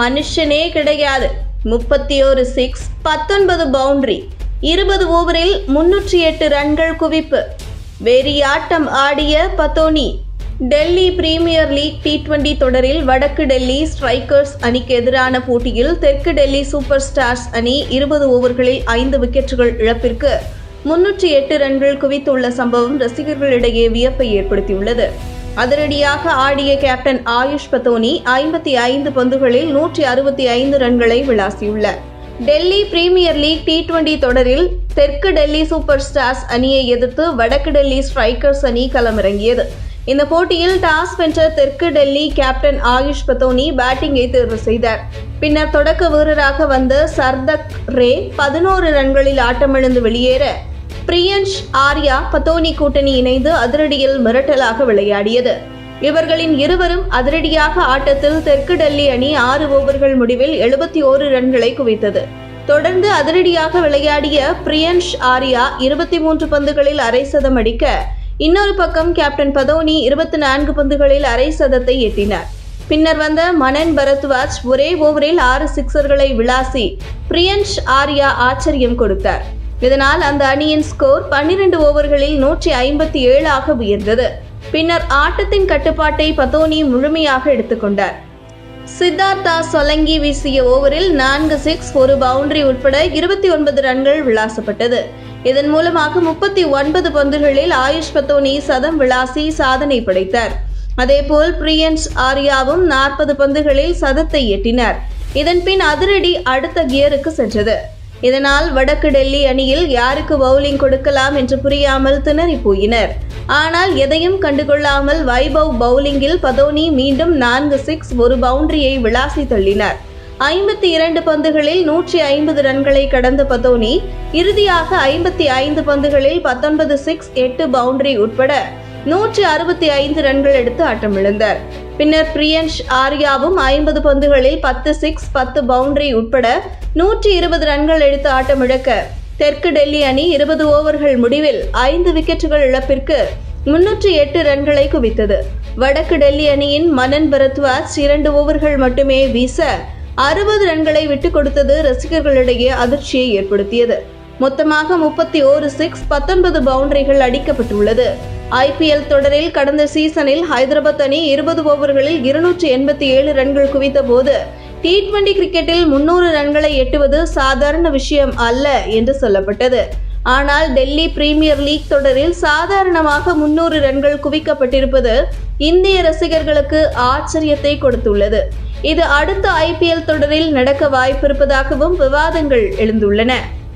மனுஷனே கிடையாது. முப்பத்தி ஒரு சிக்ஸ் பத்தொன்பது பவுண்டரி இருபது ஓவரில் முன்னூற்றி எட்டு ரன்கள் குவிப்பு. வெறியாட்டம் ஆடிய Badoni Delhi premier league T twenty தொடரில் வடக்கு டெல்லி ஸ்ட்ரைக்கர்ஸ் அணிக்கு எதிரான போட்டியில் தெற்கு டெல்லி சூப்பர் ஸ்டார்ஸ் அணி இருபது ஓவர்களில் ஐந்து விக்கெட்டுகள் இழப்பிற்கு முன்னூற்றி எட்டு ரன்கள் குவித்துள்ள சம்பவம் ரசிகர்களிடையே வியப்பை ஏற்படுத்தியுள்ளது. அதிரடியாக ஆடிய கேப்டன் ஆயுஷ் பத்தோனி ஐம்பத்தி ஐந்து பந்துகளில் நூற்றி அறுபத்தி ஐந்து ரன்களை விளாசியுள்ளார் Delhi premier league T twenty தொடரில் தெற்கு டெல்லி சூப்பர் ஸ்டார்ஸ் அணியை எதிர்த்து வடக்கு டெல்லி ஸ்ட்ரைக்கர்ஸ் அணி களமிறங்கியது. இந்த போட்டியில் டாஸ் வென்ற தெற்கு டெல்லி கேப்டன் ஆயுஷ் பத்தோனி பேட்டிங்கை தேர்வு செய்தார். பின்னர் தொடக்க வீரராக வந்த சர்தக் ரே பதினோரு ரன்களில் ஆட்டமிழந்து வெளியேற பிரியன்ஷ் ஆர்யா பத்தோனி கூட்டணி இணைந்து அதிரடியில் மிரட்டலாக விளையாடியது. இவர்களின் இருவரும் அதிரடியாக ஆட்டத்தில் தெற்கு டெல்லி அணி ஆறு ஓவர்கள் முடிவில் எழுபத்தி ஓரு ரன்களை குவித்தது. தொடர்ந்து அதிரடியாக விளையாடிய பிரியன்ஷ் ஆர்யா இருபத்தி மூன்று பந்துகளில் அரை சதம் அடிக்க இன்னொரு பக்கம் கேப்டன் பதோனி இருபத்தி நான்கு பந்துகளில் அரை சதத்தை எட்டினார். பின்னர் வந்த மனன் பரத்வாஜ் ஒரே ஓவரில் ஆறு சிக்சர்களை விளாசி பிரியன்ஷ் ஆர்யா ஆச்சரியம் கொடுத்தார். இதனால் அந்த அணியின் ஸ்கோர் பன்னிரண்டு ஓவர்களில் நூற்றி ஐம்பத்தி ஏழாக உயர்ந்தது. பின்னர் ஆட்டத்தின் கட்டுப்பாட்டை பதோனி முழுமையாக எடுத்துக்கொண்டார். சித்தார்த்தா சொலங்கி வீசிய ஓவரில் நான்கு சிக்ஸ் ஒரு பவுண்டரி உட்பட இருபத்தி ஒன்பது ரன்கள் விளாசப்பட்டது. இதன் மூலமாக முப்பத்தி ஒன்பது பந்துகளில் ஆயுஷ் பத்தோனி சதம் விளாசி சாதனை படைத்தார். அதேபோல் பிரியன்ஸ் ஆர்யாவும் நாற்பது பந்துகளில் சதத்தை எட்டினார். இதன்பின் அதிரடி அடுத்த கியருக்கு சென்றது. இதனால் வடக்கு டெல்லி அணியில் யாருக்கு பவுலிங் கொடுக்கலாம் என்று புரியாமல் திணறி போயினர். ஆனால் எதையும் கண்டுகொள்ளாமல் வைபவ் பவுலிங்கில் பதோனி மீண்டும் நான்கு சிக்ஸ் ஒரு பவுண்டரியை விளாசி தள்ளினார். ஐம்பத்தி இரண்டு பந்துகளில் நூற்றி ஐம்பது ரன்களை கடந்த பதோனி இறுதியாக ஐம்பத்தி ஐந்து பந்துகளில் பத்தொன்பது சிக்ஸ் எட்டு பவுண்டரி உட்பட நூற்றி அறுபத்தி ஐந்து ரன்கள் எடுத்து ஆட்டமிழந்தார். பின்னர் பிரியன்ஷ் ஆர்யாவும் ஐம்பது பந்துகளில் பத்து சிக்ஸ் பத்து பவுண்டரி உட்பட நூற்றி இருபது ரன்கள் எடுத்து ஆட்டமிழக்க. தெற்கு டெல்லி அணி இருபது ஓவர்கள் முடிவில் ஐந்து விக்கெட்டுகள் இழப்பிற்கு முன்னூற்றி எட்டு ரன்களை குவித்தது. வடக்கு டெல்லி அணியின் மனன் பரத்வாஜ் இரண்டு ஓவர்கள் மட்டுமே வீச அறுபது ரன்களை விட்டுக் கொடுத்தது ரசிகர்களிடையே அதிர்ச்சியை ஏற்படுத்தியது. மொத்தமாக முப்பத்தி ஓரு சிக்ஸ் பத்தொன்பது பவுண்டரிகள் அடிக்கப்பட்டுள்ளது. ஐபிஎல் தொடரில் கடந்த சீசனில் ஹைதராபாத் அணி இருபது ஓவர்களில் இருநூற்றி எண்பத்தி ஏழு ரன்கள் குவித்த போது டி டுவெண்டி கிரிக்கெட்டில் முன்னூறு ரன்களை எட்டுவது சாதாரண விஷயம் அல்ல என்று சொல்லப்பட்டது. ஆனால் டெல்லி பிரீமியர் லீக் தொடரில் சாதாரணமாக முன்னூறு ரன்கள் குவிக்கப்பட்டிருப்பது இந்திய ரசிகர்களுக்கு ஆச்சரியத்தை கொடுத்துள்ளது. இது அடுத்த ஐபிஎல் தொடரில் நடக்க வாய்ப்பிருப்பதாகவும் விவாதங்கள் எழுந்துள்ளன.